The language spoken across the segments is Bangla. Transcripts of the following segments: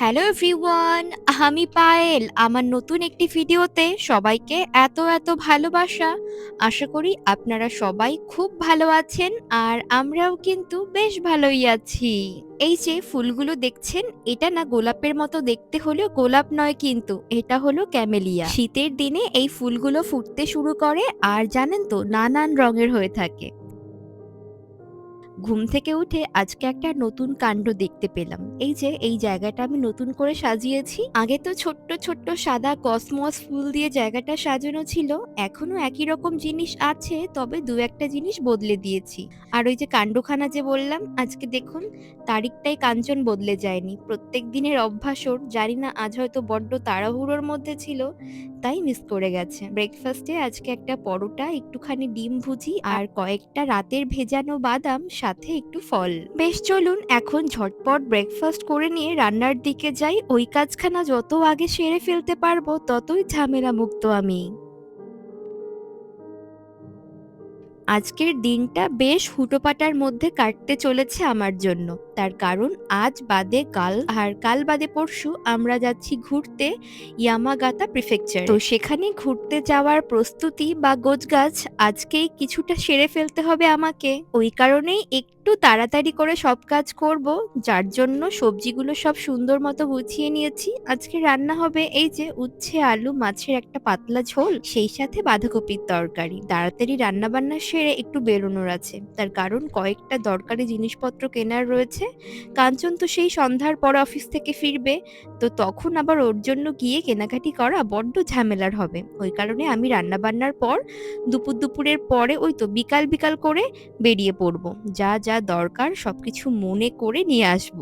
হ্যালো এভরিওয়ান আমি পায়েল। আমার নতুন একটি ভিডিওতে সবাইকে এত এত ভালোবাসা। আশা করি আপনারা সবাই খুব ভালো আছেন আর আমরাও কিন্তু বেশ ভালোই আছি। এই যে ফুলগুলো দেখছেন, এটা না গোলাপের মতো দেখতে হলেও গোলাপ নয় কিন্তু, এটা হলো ক্যামেলিয়া। শীতের দিনে এই ফুলগুলো ফুটতে শুরু করে আর জানেন তো, নানান রঙের হয়ে থাকে। ঘুম থেকে উঠে আজকে একটা নতুন কাণ্ড দেখতে পেলাম। এই যে, এই জায়গাটা আমি নতুন করে সাজিয়েছি। আগে তো ছোট্ট ছোট্ট সাদা কসমস ফুল দিয়ে জায়গাটা সাজানো ছিল। এখনও একই রকম জিনিস আছে, তবে দু একটা জিনিস বদলে দিয়েছি। আর ওই যে কাণ্ডখানা যে বললাম, আজকে দেখুন, তারিখটাই কাঞ্চন বদলে যায়নি। প্রত্যেক দিনের অভ্যাস ওর, জানি না আজ হয়তো বড্ড তাড়াহুড়োর মধ্যে ছিল, তাই মিস করে গেছে। ব্রেকফাস্টে আজকে একটা পরোটা, একটুখানি ডিম ভুজি আর কয়েকটা রাতের ভেজানো বাদাম একটু ফল। বেশ, চলুন এখন ঝটপট ব্রেকফাস্ট করে নিয়ে রান্নার দিকে যাই। ওই কাজখানা যত আগে সেরে ফেলতে পারব, ততই ঝামেলা মুক্ত আমি। আজকের দিনটা বেশ হুটোপাটার মধ্যে কাটতে চলেছে আমার জন্য। তার কারণ আজ বাদে কাল আর কাল বাদে পরশু আমরা যাচ্ছি ঘুরতে ইয়ামাগাতা প্রিফেকচার। তো সেখানে ঘুরতে যাওয়ার প্রস্তুতি বা গোছগাছ আজকেই কিছুটা সেরে ফেলতে হবে আমাকে। ওই কারণেই একটু তাড়াতাড়ি করে সব কাজ করব, যার জন্য সবজিগুলো সব সুন্দর মতো গুছিয়ে নিয়েছি। আজকে রান্না হবে এই যে উচ্ছে, আলু, মাছের একটা পাতলা ঝোল, সেই সাথে বাঁধাকপির তরকারি। তাড়াতাড়ি রান্না বান্না সেরে একটু বেরোনোর আছে। তার কারণ কয়েকটা দরকারি জিনিসপত্র কেনার রয়েছে। কাঞ্চন তো সেই সন্ধ্যার পর অফিস থেকে ফিরবে, তো তখন আবার ওর জন্য গিয়ে কেনাকাটি করা বড্ড ঝামেলার হবে। ওই কারণে আমি রান্না বান্নার পর দুপুর দুপুরের পরে ওই তো বিকাল বিকাল করে বেরিয়ে পড়ব। যা যা দরকার সবকিছু মনে করে নিয়ে আসব।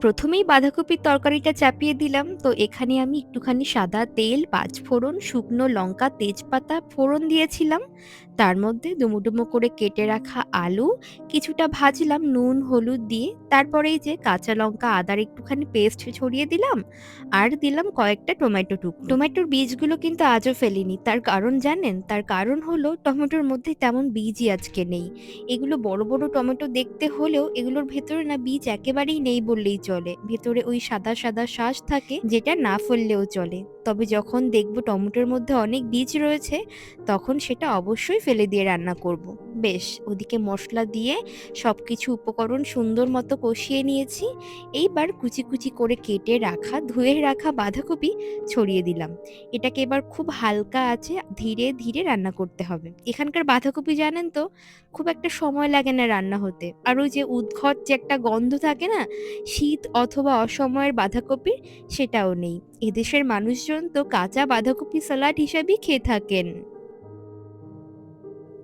প্রথমেই বাঁধাকপির তরকারিটা চাপিয়ে দিলাম। তো এখানে আমি একটুখানি সাদা তেল পাঁচফোড়ন শুকনো লঙ্কা, তেজপাতা ফোড়ন দিয়েছিলাম। তার মধ্যে ডুমো করে কেটে রাখা আলু, কিছুটা ভাজলাম নুন, হলুদ দিয়ে। তারপরে এই যে কাঁচা লঙ্কা, আদার একটুখানি পেস্ট ছড়িয়ে দিলাম আর দিলাম কয়েকটা টমেটো টুক টমেটোর বীজগুলো কিন্তু আজও ফেলিনি। তার কারণ জানেন? তার কারণ হলো টমেটোর মধ্যে তেমন বীজই আজকে নেই। এগুলো বড় বড় টমেটো দেখতে হলেও এগুলোর ভেতরে না বীজ একেবারেই নেই বললেই চলে। ভেতরে ওই সাদা সাদা শ্বাস থাকে যেটা না ফললেও চলে। তবে যখন দেখব টমেটোর মধ্যে অনেক বীজ রয়েছে, তখন সেটা অবশ্যই ফেলে দিয়ে রান্না করব। বেশ, ওদিকে মশলা দিয়ে সব কিছু উপকরণ সুন্দর মতো কষিয়ে নিয়েছি। এইবার কুচি কুচি করে কেটে রাখা, ধুয়ে রাখা বাঁধাকপি ছড়িয়ে দিলাম। এটাকে এবার খুব হালকা আছে, ধীরে ধীরে রান্না করতে হবে। এখানকার বাঁধাকপি জানেন তো, খুব একটা সময় লাগে না রান্না হতে। আর ওই যে উদ্ঘট যে একটা গন্ধ থাকে না, শীত অথবা অসময়ের বাঁধাকপির, সেটাও নেই। এদেশের মানুষজন তো কাঁচা বাঁধাকপি স্যালাড হিসাবেই খেয়ে থাকেন।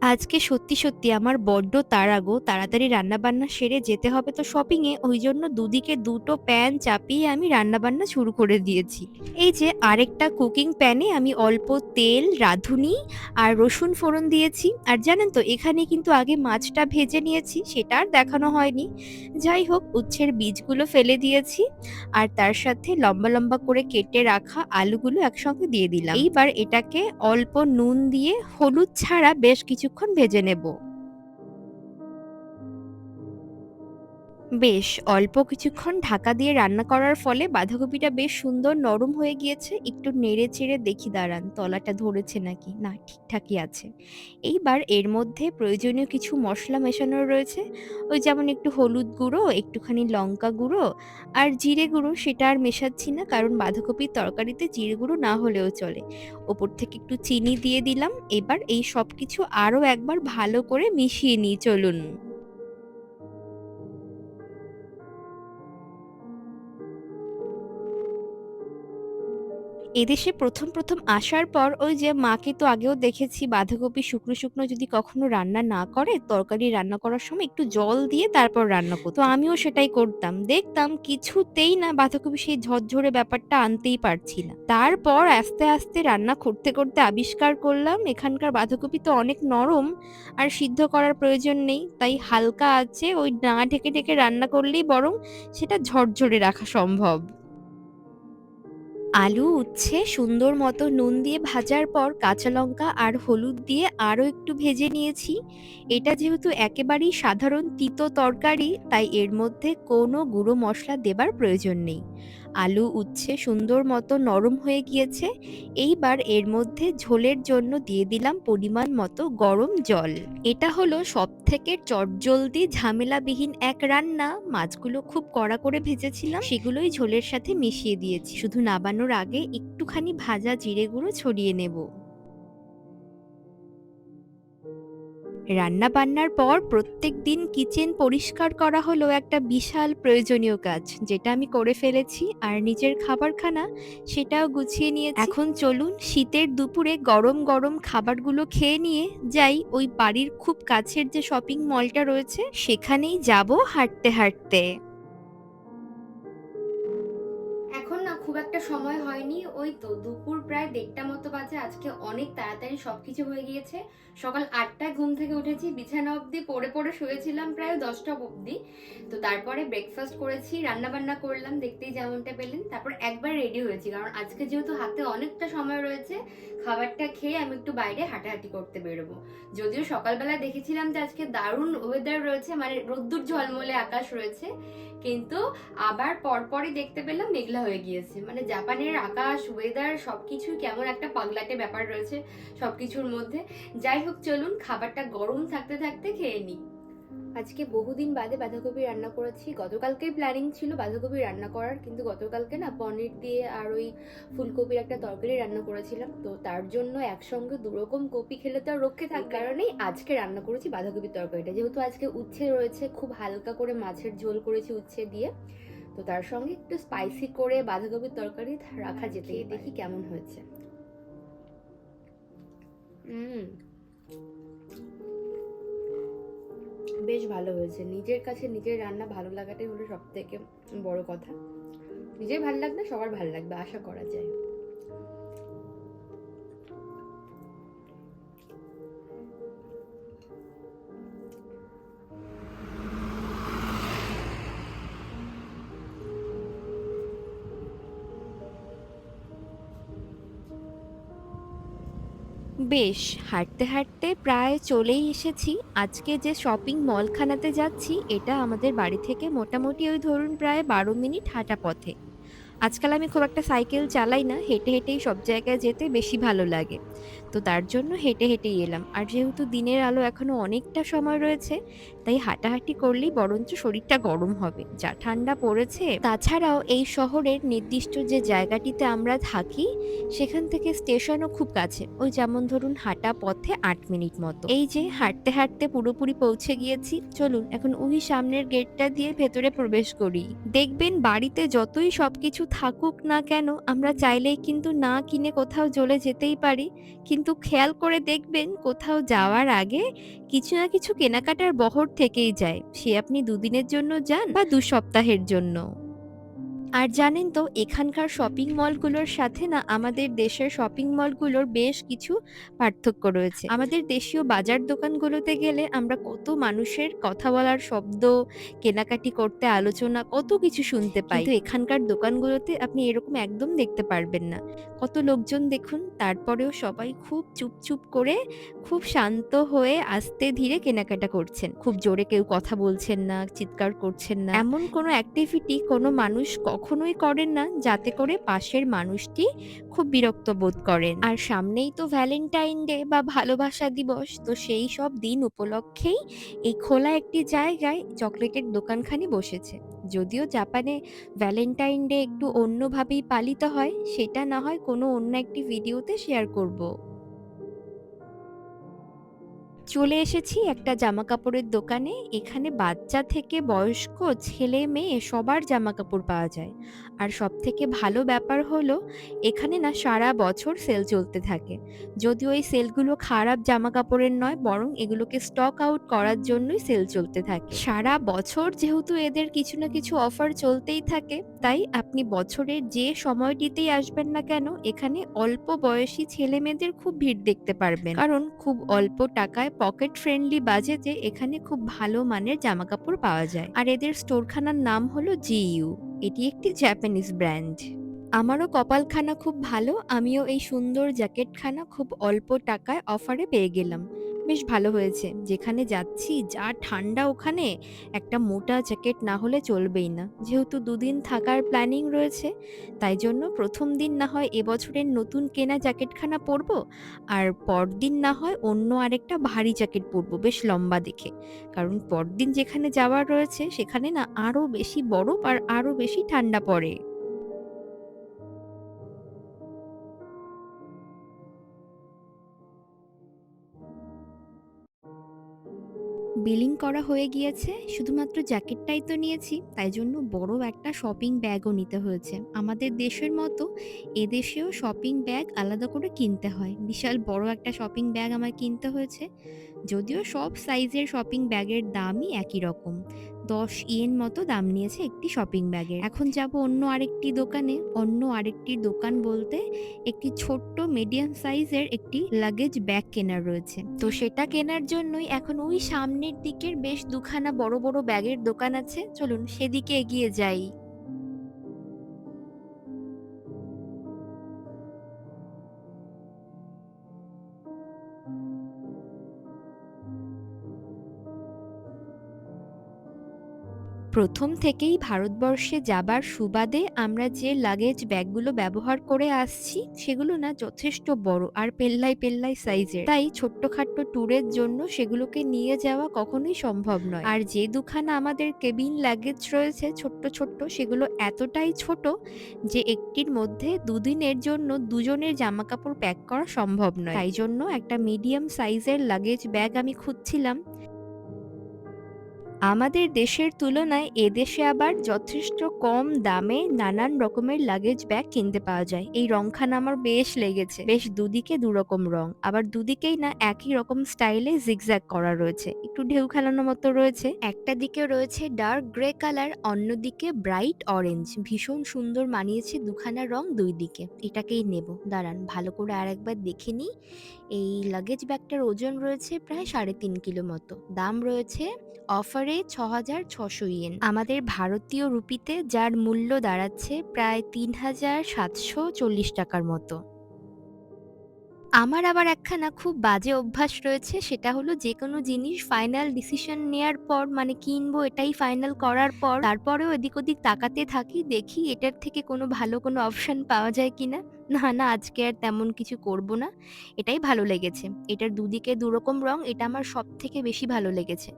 আজকে সত্যি সত্যি আমার বড্ড তাড়া গো। তাড়াতাড়ি রান্নাবান্না সেরে যেতে হবে তো শপিংয়ে ওই জন্য দুদিকে দুটো প্যান চাপিয়ে আমি রান্নাবান্না শুরু করে দিয়েছি। এই যে আরেকটা কুকিং প্যানে আমি অল্প তেল, রাঁধুনি আর রসুন ফোড়ন দিয়েছি। আর জানেন তো, এখানে কিন্তু আগে মাছটা ভেজে নিয়েছি, সেটা আর দেখানো হয়নি। যাই হোক, উচ্ছের বীজগুলো ফেলে দিয়েছি। আর তার সাথে লম্বা লম্বা করে কেটে রাখা আলুগুলো একসঙ্গে দিয়ে দিলাম। এইবার এটাকে অল্প নুন দিয়ে হলুদ ছাড়া বেশ কিছুক্ষণ ভেজে নেব। বেশ, অল্প কিছুক্ষণ ঢাকা দিয়ে রান্না করার ফলে বাঁধাকপিটা বেশ সুন্দর নরম হয়ে গিয়েছে। একটু নেড়ে চেড়ে দেখি, দাঁড়ান, তলাটা ধরেছে নাকি? না, ঠিকঠাকই আছে। এইবার এর মধ্যে প্রয়োজনীয় কিছু মশলা মেশানো রয়েছে। ওই যেমন একটু হলুদ গুঁড়ো, একটুখানি লঙ্কা গুঁড়ো আর জিরে গুঁড়ো, সেটা আর মেশাচ্ছি না, কারণ বাঁধাকপির তরকারিতে জিরে গুঁড়ো না হলেও চলে। ওপর থেকে একটু চিনি দিয়ে দিলাম। এবার এই সব কিছু আরও একবার ভালো করে মিশিয়ে নিই, চলুন। এদেশে প্রথম প্রথম আসার পর ওই যে মাকে তো আগেও দেখেছি, বাঁধাকপি শুকনো শুকনো যদি কখনো রান্না না করে, তরকারি রান্না করার সময় একটু জল দিয়ে তারপর রান্না করতো। আমিও সেটাই করতাম। দেখতাম কিছুতেই না বাঁধাকপি সেই ঝরঝরে ব্যাপারটা আনতেই পারছি না। তারপর আস্তে আস্তে রান্না করতে করতে আবিষ্কার করলাম, এখানকার বাঁধাকপি তো অনেক নরম আর সিদ্ধ করার প্রয়োজন নেই। তাই হালকা আছে, ওই না ঢেকে ঢেকে রান্না করলেই বরং সেটা ঝরঝরে রাখা সম্ভব। আলু উচ্ছে, সুন্দর মতো নুন দিয়ে ভাজার পর কাঁচা লঙ্কা আর হলুদ দিয়ে আরও একটু ভেজে নিয়েছি। এটা যেহেতু একেবারেই সাধারণ তিতো তরকারি, তাই এর মধ্যে কোনো গুঁড়ো মশলা দেবার প্রয়োজন নেই। আলু উচ্ছে সুন্দর মতো নরম হয়ে গিয়েছে। এইবার এর মধ্যে ঝোলের জন্য দিয়ে দিলাম পরিমাণ মতো গরম জল। এটা হলো সব থেকে চটজলদি ঝামেলাবিহীন এক রান্না। মাছগুলো খুব কড়া করে ভেজেছিলাম, সেগুলোই ঝোলের সাথে মিশিয়ে দিয়েছি। শুধু নাবানোর আগে একটুখানি ভাজা জিরে গুঁড়ো ছড়িয়ে নেব। রান্না বান্নার পর প্রত্যেক দিন কিচেন পরিষ্কার করা হলো একটা বিশাল প্রয়োজনীয় কাজ, যেটা আমি করে ফেলেছি আর নিজের খাবারখানা সেটাও গুছিয়ে নিয়ে এখন চলুন শীতের দুপুরে গরম গরম খাবারগুলো খেয়ে নিয়ে যাই ওই বাড়ির খুব কাছের যে শপিং মলটা রয়েছে, সেখানেই যাব হাঁটতে হাঁটতে। একটা সময় হয়নি, ওই তো দুপুর প্রায় দেড়টা মতো বাজে, আজকে অনেক তাড়াতাড়ি সবকিছু হয়ে গিয়েছে। সকাল আটটায় ঘুম থেকে উঠেছি, বিছানা অবধি পড়ে পড়ে শুয়েছিলাম প্রায় দশটা অবধি। তো তারপরে ব্রেকফাস্ট করেছি রান্না বান্না করলাম, দেখতেই যেমনটা পেলেন। তারপর একবার রেডি হয়েছি, কারণ আজকে যেহেতু হাতে অনেকটা সময় রয়েছে, খাবারটা খেয়ে আমি একটু বাইরে হাঁটাহাঁটি করতে বেরোবো। যদিও সকালবেলা দেখেছিলাম যে আজকে দারুণ ওয়েদার রয়েছে মানে রোদ্দুর ঝলমলে আকাশ রয়েছে। কিন্তু আবার পরপরই দেখতে পেলাম মেঘলা হয়ে গিয়েছে। মানে জাপানের আকাশ ওয়েদার সবকিছু কেমন একটা পাগলাটে ব্যাপার রয়েছে সবকিছুর মধ্যে। যাই হোক, চলুন, খাবারটা গরম থাকতে থাকতে খেয়ে নিই। আজকে বহুদিন বাদে বাঁধাকপি রান্না করেছি। গতকালকেই প্ল্যানিং ছিল বাঁধাকপি রান্না করার কিন্তু গতকালকে না পনির দিয়ে আর ওই ফুলকপির একটা তরকারি রান্না করেছিলাম। তো তার জন্য একসঙ্গে দুরকম কপি খেলে তো আর রক্ষে থাক কারণেই আজকে রান্না করেছি বাঁধাকপির তরকারিটা। যেহেতু আজকে উচ্ছে রয়েছে খুব হালকা করে মাছের ঝোল করেছি উচ্ছে দিয়ে। তো তার সঙ্গে একটু স্পাইসি করে বাঁধাকপির তরকারি রাখা যেতে দেখি কেমন হয়েছে। হুম। বেশ ভালো হয়েছে। নিজের কাছে নিজের রান্না ভালো লাগাটাই হলো সব থেকে বড় কথা। নিজের ভালো লাগবে সবার ভালো লাগবে, আশা করা যায়। বেশ, হাঁটতে হাঁটতে প্রায় চলেই এসেছি। আজকে যে শপিং মলখানাতে যাচ্ছি, এটা আমাদের বাড়ি থেকে মোটামুটি ওই ধরুন প্রায় বারো মিনিট হাঁটা পথে। আজকাল আমি খুব একটা সাইকেল চালাই না, হেঁটে হেঁটেই সব জায়গায় যেতে বেশি ভালো লাগে। তো তার জন্য হেঁটে হেঁটেই এলাম। আর যেহেতু দিনের আলো এখনও অনেকটা সময় রয়েছে, তাই হাঁটাহাঁটি করলেই বরঞ্চ শরীরটা গরম হবে। যা ঠান্ডা পড়েছে, তাছাড়াও এই শহরের নির্দিষ্ট যে জায়গাটিতে আমরা থাকি, সেখান থেকে স্টেশনও খুব কাছে। ওই যেমন ধরুন হাঁটা পথে আট মিনিট মতো। এই যে হাঁটতে হাঁটতে পুরোপুরি পৌঁছে গিয়েছি, চলুন এখন ওই সামনের গেটটা দিয়ে ভেতরে প্রবেশ করি। দেখবেন বাড়িতে যতই সবকিছু থাকুক না কেন, আমরা চাইলেই কিন্তু না কিনে কোথাও চলে যেতেই পারি, কিন্তু খেয়াল করে দেখবেন কোথাও যাওয়ার আগে কিছু না কিছু কেনাকাটার বহর থেকেই যায়। সে আপনি দুদিনের জন্য যান বা দু সপ্তাহের জন্য। আর জানেন তো, এখানকার শপিং মলগুলোর সাথে না আমাদের দেশের শপিং মলগুলোর বেশ কিছু পার্থক্য রয়েছে। আমাদের দেশীয় বাজার দোকানগুলোতে গেলে আমরা কত মানুষের কথা বলার শব্দ, কেনাকাটি করতে আলোচনা, কত কিছু শুনতে পাই। কিন্তু এখানকার দোকানগুলোতে আপনি এরকম একদম দেখতে পারবেন না। কত লোকজন দেখুন, তারপরেও সবাই খুব চুপ চুপ করে, খুব শান্ত হয়ে আস্তে ধীরে কেনাকাটা করছেন। খুব জোরে কেউ কথা বলছেন না, চিৎকার করছেন না। এমন কোনো অ্যাক্টিভিটি কোনো মানুষ কখনোই করেন না, যাতে করে পাশের মানুষটি খুব বিরক্ত বোধ করেন। আর সামনেই তো ভ্যালেন্টাইন ডে বা ভালোবাসা দিবস, তো সেই সব দিন উপলক্ষেই এই খোলা একটি জায়গায় চকলেটের দোকানখানি বসেছে। যদিও জাপানে ভ্যালেন্টাইন ডে একটু অন্যভাবেই পালিত হয়, সেটা না হয় কোনো অন্য একটি ভিডিওতে শেয়ার করব। চলে এসেছি একটা জামা কাপড়ের দোকানে। এখানে বাচ্চা থেকে বয়স্ক, ছেলে, মেয়ে সবার জামা কাপড় পাওয়া যায়। আর সব থেকে ভালো ব্যাপার হলো, এখানে না সারা বছর সেল চলতে থাকে। যদিও এই সেলগুলো খারাপ জামা কাপড়ের নয়, বরং এগুলোকে স্টক আউট করার জন্যই সেল চলতে থাকে। সারা বছর যেহেতু এদের কিছু না কিছু অফার চলতেই থাকে, তাই আপনি বছরের যে সময়টিতেই আসবেন না কেন, এখানে অল্প বয়সী ছেলে মেয়েদের খুব ভিড় দেখতে পারবেন। কারণ খুব অল্প টাকায় পকেট ফ্রেন্ডলি বাজেটে এখানে খুব ভালো মানের জামা কাপড় পাওয়া যায় আর এদের স্টোরখানার নাম হলো জিইউ এটি একটি জাপানিজ ব্র্যান্ড আমারও কপালখানা খুব ভালো। আমিও এই সুন্দর জ্যাকেটখানা খুব অল্প টাকায় অফারে পেয়ে গেলাম। বেশ ভালো হয়েছে। যেখানে যাচ্ছি যা ঠান্ডা ওখানে, একটা মোটা জ্যাকেট না হলে চলবেই না। যেহেতু দুদিন থাকার প্ল্যানিং রয়েছে, তাই জন্য প্রথম দিন না হয় এবছরের নতুন কেনা জ্যাকেটখানা পরবো, আর পরদিন না হয় অন্য আরেকটা ভারী জ্যাকেট পরবো বেশ লম্বা দেখে। কারণ পরদিন যেখানে যাওয়ার রয়েছে সেখানে না আরও বেশি বরফ আর আরও বেশি ঠান্ডা পড়ে। বিলিং করা হয়ে গিয়েছে। শুধুমাত্র জ্যাকেটটাই তো নিয়েছি। তাই জন্য বড় একটা শপিং ব্যাগও নিতে হয়েছে। আমাদের দেশের মতো এদেশেও শপিং ব্যাগ আলাদা করে কিনতে হয়। বিশাল বড় একটা শপিং ব্যাগ আমার কিনতে হয়েছে। যদিও সব সাইজের শপিং ব্যাগের দামই একই রকম। ১০ ইয়েন মতো দাম নিয়েছে একটি শপিং ব্যাগে এখন যাব অন্য আরেকটি দোকানে। অন্য আরেকটি দোকান বলতে একটি ছোট্ট মিডিয়াম সাইজের একটি লাগেজ ব্যাগ কেনার রয়েছে। তো সেটা কেনার জন্যই এখন ওই সামনের দিকের বেশ দুখানা বড়, বড় ব্যাগের দোকান আছে। চলুন সেদিকে এগিয়ে যাই। প্রথম থেকেই ভারতবর্ষে যাবার সুবাদে আমরা যে লাগেজ ব্যাগগুলো ব্যবহার করে আসছি, সেগুলো না যথেষ্ট বড় আর পেল্লাই পেল্লাই সাইজের তাই ছোট্টখাট্ট ট্যুরের জন্য সেগুলোকে নিয়ে যাওয়া কখনোই সম্ভব নয়। আর যে দুখানা আমাদের কেবিন লাগেজ রয়েছে, ছোট্ট ছোট্ট, সেগুলো এতটাই ছোট যে একটির মধ্যে দুদিনের জন্য দুজনের জামা কাপড় প্যাক করা সম্ভব নয়। তাই জন্য একটা মিডিয়াম সাইজের লাগেজ ব্যাগ আমি খুঁজছিলাম। আমাদের দেশের তুলনায় এদেশে আবার যথেষ্ট কম দামে নানান রকমের লাগেজ ব্যাগ কিনতে পাওয়া যায়। এই রংখানা আমার বেশ লেগেছে। বেশ দুদিকে দুরকম রং। আবার দুদিকেই না একই রকম স্টাইলে জিগজ্যাগ করা রয়েছে। একটু ঢেউ খেলানো মতো রয়েছে। একটা দিকে রয়েছে ডার্ক গ্রে কালার, অন্যদিকে ব্রাইট অরেঞ্জ। ভীষণ সুন্দর মানিয়েছে দুখানা রং দুই দিকে। এটাকেই নেব। দাঁড়ান ভালো করে আর একবার দেখে নিই। এই লাগেজ ব্যাগটার ওজন রয়েছে প্রায় ৩.৫ কিলো মতো। দাম রয়েছে অফারে ৬,৬০০ ইয়েন। আমাদের ভারতীয় রুপিতে যার মূল্য দাঁড়াচ্ছে প্রায় ৩,৭৪০ টাকার মতো। আমার আবার একখানা খুব বাজে অভ্যাস রয়েছে সেটা হলো যে কোনো জিনিস ফাইনাল ডিসিশন নেয়ার পর মানে কিনবো এটাই ফাইনাল করার পর তারপরেও এদিক ওদিক তাকাতে থাকি দেখি এটার থেকে কোনো ভালো কোনো অপশন পাওয়া যায় কিনা। না, না আজকে আর তেমন কিছু করব না। এটাই ভালো লেগেছে। এটার দুদিকে দুরকম রং এটা আমার সব থেকে বেশি ভালো লেগেছে।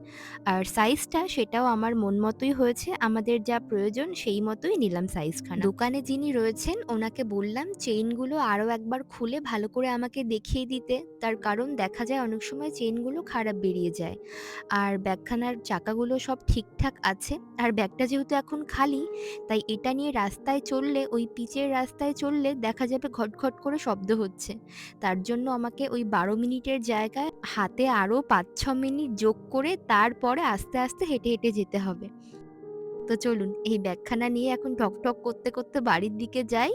আর সাইজটা সেটাও আমার মন মতোই হয়েছে। আমাদের যা প্রয়োজন সেই মতোই নিলাম সাইজখানা। দোকানে যিনি রয়েছেন ওনাকে বললাম চেইনগুলো আরও একবার খুলে ভালো করে আমাকে দেখিয়ে দিতে। তার কারণ দেখা যায় অনেক সময় চেইনগুলো খারাপ বেরিয়ে যায়। আর ব্যাগখানার চাকাগুলো সব ঠিকঠাক আছে। আর ব্যাগটা যেহেতু এখন খালি তাই এটা নিয়ে রাস্তায় চললে ওই পিচের রাস্তায় চললে দেখা যাবে ঘটঘট করে শব্দ হচ্ছে। তার জন্য আমাকে ওই ১২ মিনিটের জায়গায় হাতে আরও পাঁচ ছ মিনিট যোগ করে তারপরে আস্তে, আস্তে হেঁটে, হেঁটে যেতে হবে। তো চলুন এই ব্যাখ্যানা নিয়ে এখন টকটক করতে, করতে বাড়ির দিকে যাই।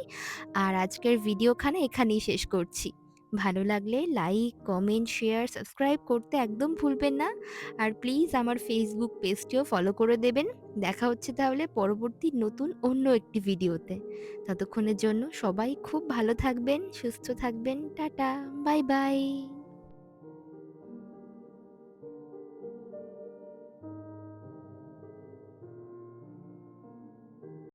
আর আজকের ভিডিওখানে এখানেই শেষ করছি। ভালো লাগলে লাইক, কমেন্ট, শেয়ার, সাবস্ক্রাইব করতে একদম ভুলবেন না। আর প্লিজ আমার ফেসবুক পেজটিও ফলো করে দেবেন। দেখা হচ্ছে তাহলে পরবর্তী নতুন অন্য একটি ভিডিওতে। ততক্ষণের জন্য সবাই খুব ভালো থাকবেন, সুস্থ থাকবেন। Tata, bye, bye.